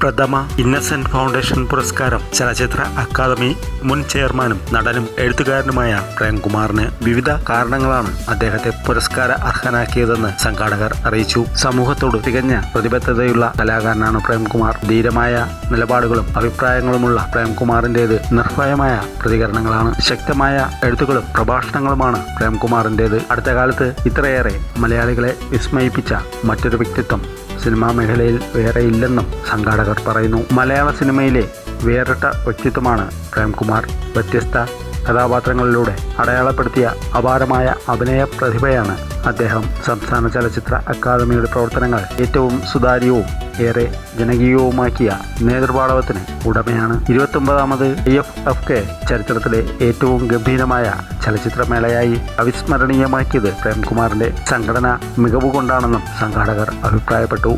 പ്രഥമ ഇന്നസെന്റ് ഫൗണ്ടേഷൻ പുരസ്കാരം ചലച്ചിത്ര അക്കാദമി മുൻ ചെയർമാനും നടനും എഴുത്തുകാരനുമായ പ്രേംകുമാറിന് വിവിധ കാരണങ്ങളാണ് അദ്ദേഹത്തെ പുരസ്കാര അർഹനാക്കിയതെന്ന് സംഘാടകർ അറിയിച്ചു. സമൂഹത്തോട് തികഞ്ഞ പ്രതിബദ്ധതയുള്ള കലാകാരനാണ് പ്രേംകുമാർ. ധീരമായ നിലപാടുകളും അഭിപ്രായങ്ങളുമുള്ള പ്രേംകുമാറിന്റേത് നിർഭയമായ പ്രതികരണങ്ങളാണ്. ശക്തമായ എഴുത്തുകളും പ്രഭാഷണങ്ങളുമാണ് പ്രേംകുമാറിന്റേത്. അടുത്ത കാലത്ത് ഇത്രയേറെ മലയാളികളെ വിസ്മയിപ്പിച്ച മറ്റൊരു വ്യക്തിത്വം സിനിമാ മേഖലയിൽ വേറെ ഇല്ലെന്നും സംഘാടകർ പറയുന്നു. മലയാള സിനിമയിലെ വേറിട്ട വ്യക്തിത്വമാണ് പ്രേംകുമാർ. വ്യത്യസ്ത കഥാപാത്രങ്ങളിലൂടെ അടയാളപ്പെടുത്തിയ അപാരമായ അഭിനയ പ്രതിഭയാണ് അദ്ദേഹം. സംസ്ഥാന ചലച്ചിത്ര അക്കാദമിയുടെ പ്രവർത്തനങ്ങൾ ഏറ്റവും സുതാര്യവും ഏറെ ജനകീയവുമാക്കിയ നേതൃപാടവത്തിന് ഉടമയാണ്. ഇരുപത്തൊമ്പതാമത് ഐ എഫ് എഫ് കെ ചരിത്രത്തിലെ ഏറ്റവും ഗംഭീരമായ ചലച്ചിത്രമേളയായി അവിസ്മരണീയമാക്കിയത് പ്രേംകുമാറിന്റെ സംഘടന മികവുകൊണ്ടാണെന്നും സംഘാടകർ അഭിപ്രായപ്പെട്ടു.